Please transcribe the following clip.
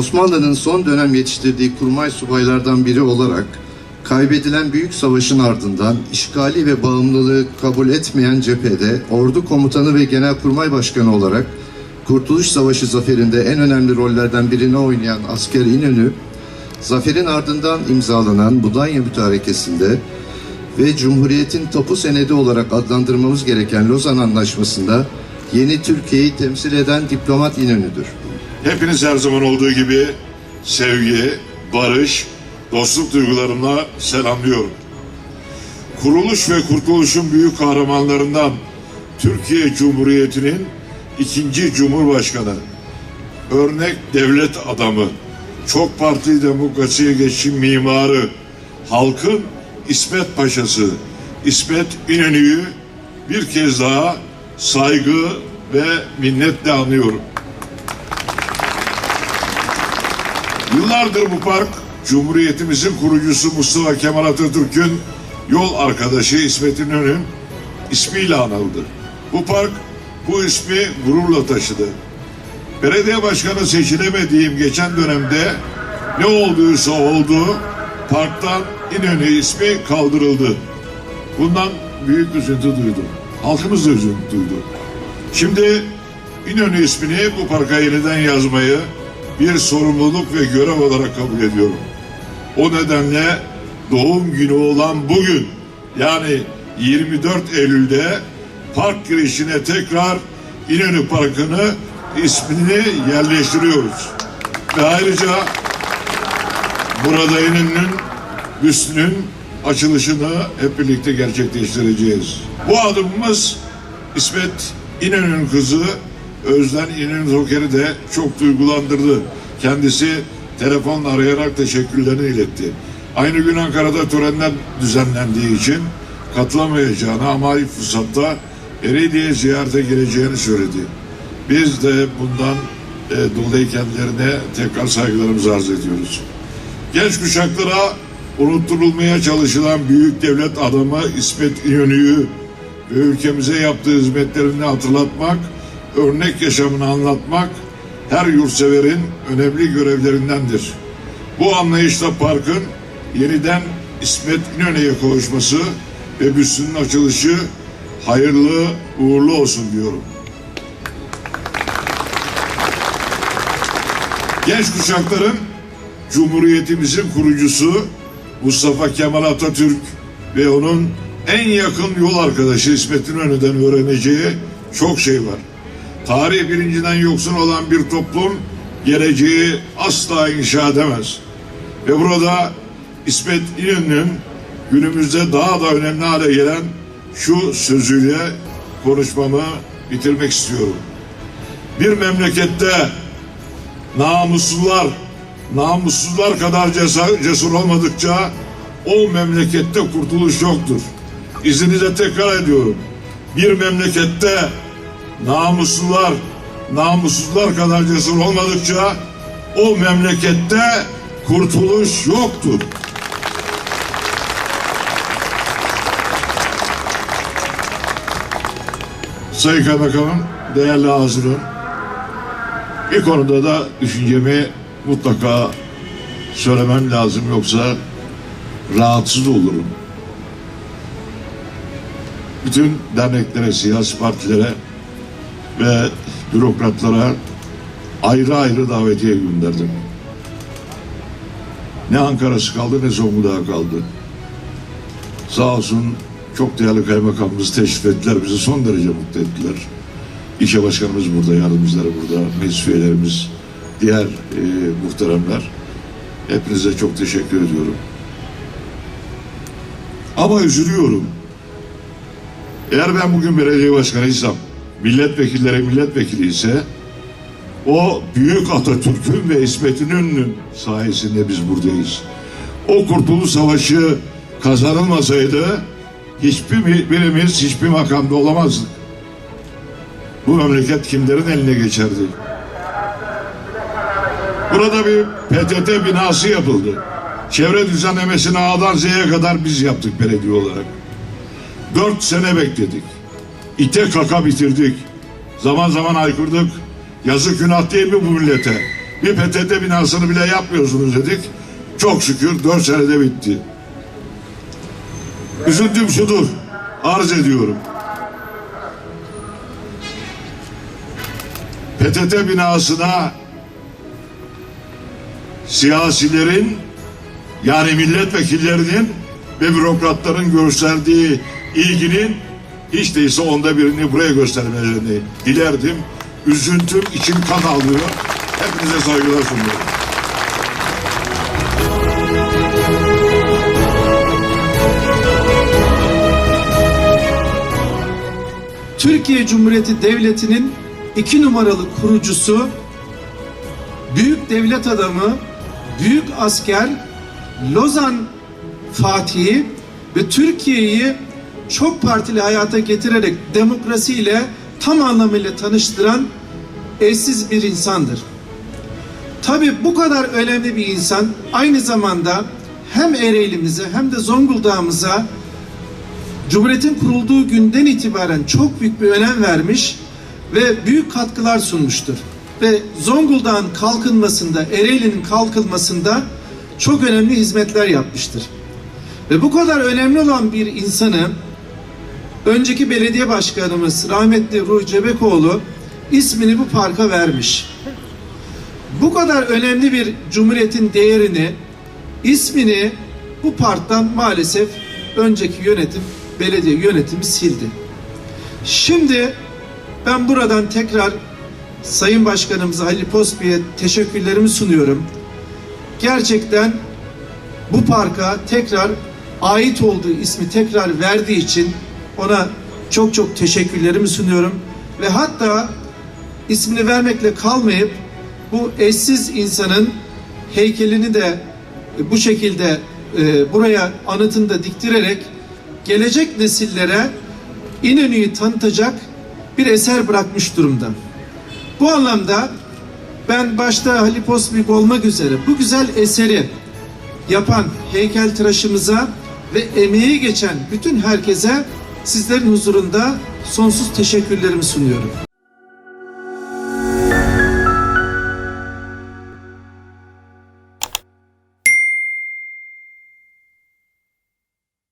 Osmanlı'nın son dönem yetiştirdiği kurmay subaylardan biri olarak kaybedilen büyük savaşın ardından işgali ve bağımlılığı kabul etmeyen cephede ordu komutanı ve genelkurmay başkanı olarak Kurtuluş Savaşı zaferinde en önemli rollerden birini oynayan asker İnönü, zaferin ardından imzalanan Budanya Mütarekesi'nde ve Cumhuriyet'in tapu senedi olarak adlandırmamız gereken Lozan Anlaşması'nda yeni Türkiye'yi temsil eden diplomat İnönü'dür. Hepiniz her zaman olduğu gibi sevgi, barış, dostluk duygularımla selamlıyorum. Kuruluş ve kurtuluşun büyük kahramanlarından Türkiye Cumhuriyeti'nin ikinci Cumhurbaşkanı, örnek devlet adamı, çok partili demokrasiye geçişin mimarı, halkın İsmet Paşası, İsmet İnönü'yü bir kez daha saygı ve minnetle anıyorum. Yıllardır bu park Cumhuriyetimizin kurucusu Mustafa Kemal Atatürk'ün yol arkadaşı İsmet İnönü'nün ismiyle anıldı. Bu park bu ismi gururla taşıdı. Belediye başkanı seçilemediğim geçen dönemde ne olduysa oldu, parktan İnönü ismi kaldırıldı. Bundan büyük üzüntü duydum. Halkımız da üzüntü duydu. Şimdi İnönü ismini bu parka yeniden yazmayı bir sorumluluk ve görev olarak kabul ediyorum. O nedenle doğum günü olan bugün yani 24 Eylül'de park girişine tekrar İnönü Parkı'nı ismini yerleştiriyoruz. Ve ayrıca burada İnönü'nün büstünün açılışını hep birlikte gerçekleştireceğiz. Bu adımımız İsmet İnönü'nün kızı Özden İnönü Toker'i de çok duygulandırdı. Kendisi telefonla arayarak teşekkürlerini iletti. Aynı gün Ankara'da törenler düzenlendiği için katılamayacağını ama ilk fırsatta Ereğli'ye ziyarete geleceğini söyledi. Biz de bundan e, dolayı kendilerine tekrar saygılarımızı arz ediyoruz. Genç kuşaklara unutturulmaya çalışılan büyük devlet adamı İsmet İnönü'yü ve ülkemize yaptığı hizmetlerini hatırlatmak, örnek yaşamını anlatmak her yurtseverin önemli görevlerindendir. Bu anlayışla parkın yeniden İsmet İnönü'ye kavuşması ve büstünün açılışı hayırlı uğurlu olsun diyorum. Genç kuşakların Cumhuriyetimizin kurucusu Mustafa Kemal Atatürk ve onun en yakın yol arkadaşı İsmet İnönü'den öğreneceği çok şey var. Tarih bilincinden yoksun olan bir toplum geleceği asla inşa edemez. Ve burada İsmet İnönü'nün günümüzde daha da önemli hale gelen şu sözüyle konuşmamı bitirmek istiyorum. Bir memlekette namussuzlar, namussuzlar kadar cesur, cesur olmadıkça o memlekette kurtuluş yoktur. İzninizle tekrar ediyorum. Bir memlekette namuslular, namussuzlar kadar cesur olmadıkça o memlekette kurtuluş yoktur. Sayın Kaymakamım, değerli hazırım. Bir konuda da düşüncemi mutlaka söylemem lazım yoksa rahatsız olurum. Bütün derneklere, siyasi partilere ve bürokratlara ayrı ayrı davetiye gönderdim. Ne Ankara'sı kaldı ne Zonguldak kaldı. Sağ olsun çok değerli kaymakamımız teşrif ettiler. Bizi son derece mutlu ettiler. İlçe başkanımız burada, yardımcıları burada, meclis üyelerimiz, diğer e, muhteremler. Hepinize çok teşekkür ediyorum. Ama üzülüyorum. Eğer ben bugün belediye başkanıysam, milletvekilleri milletvekili ise o büyük Atatürk'ün ve İsmet İnönü'nün sayesinde biz buradayız. O Kurtuluş Savaşı kazanılmasaydı hiçbir birimiz hiçbir makamda olamazdık. Bu memleket kimlerin eline geçerdi? Burada bir PTT binası yapıldı. Çevre düzenlemesini A'dan Z'ye kadar biz yaptık belediye olarak. Dört sene bekledik. İte kaka bitirdik. Zaman zaman aykırdık. Yazık günah değil mi bu millete? Bir PTT binasını bile yapmıyorsunuz dedik. Çok şükür 4 senede bitti. Üzüntüm şudur. Arz ediyorum. PTT binasına siyasilerin yani milletvekillerinin ve bürokratların gösterdiği ilginin hiç değilse onda birini buraya göstermelerini dilerdim. Üzüntüm içim kan alıyor. Hepinize saygılar sunuyorum. Türkiye Cumhuriyeti Devleti'nin iki numaralı kurucusu, büyük devlet adamı, büyük asker, Lozan Fatihi ve Türkiye'yi çok partili hayata getirerek demokrasiyle tam anlamıyla tanıştıran eşsiz bir insandır. Tabii bu kadar önemli bir insan aynı zamanda hem Ereğli'mize hem de Zonguldak'ımıza Cumhuriyet'in kurulduğu günden itibaren çok büyük bir önem vermiş ve büyük katkılar sunmuştur. Ve Zonguldak'ın kalkınmasında, Ereğli'nin kalkınmasında çok önemli hizmetler yapmıştır. Ve bu kadar önemli olan bir insanı önceki belediye başkanımız rahmetli Ruhi Cebekoğlu ismini bu parka vermiş. Bu kadar önemli bir cumhuriyetin değerini, ismini bu parktan maalesef önceki yönetim, belediye yönetimi sildi. Şimdi ben buradan tekrar Sayın Başkanımıza Halil Pospi'ye teşekkürlerimi sunuyorum. Gerçekten bu parka tekrar ait olduğu ismi tekrar verdiği için ona çok çok teşekkürlerimi sunuyorum. Ve hatta ismini vermekle kalmayıp bu eşsiz insanın heykelini de bu şekilde e, buraya anıtını da diktirerek gelecek nesillere İnönü'yü tanıtacak bir eser bırakmış durumda. Bu anlamda ben başta Halil Pospik olmak üzere bu güzel eseri yapan heykeltıraşımıza ve emeği geçen bütün herkese sizlerin huzurunda sonsuz teşekkürlerimi sunuyorum.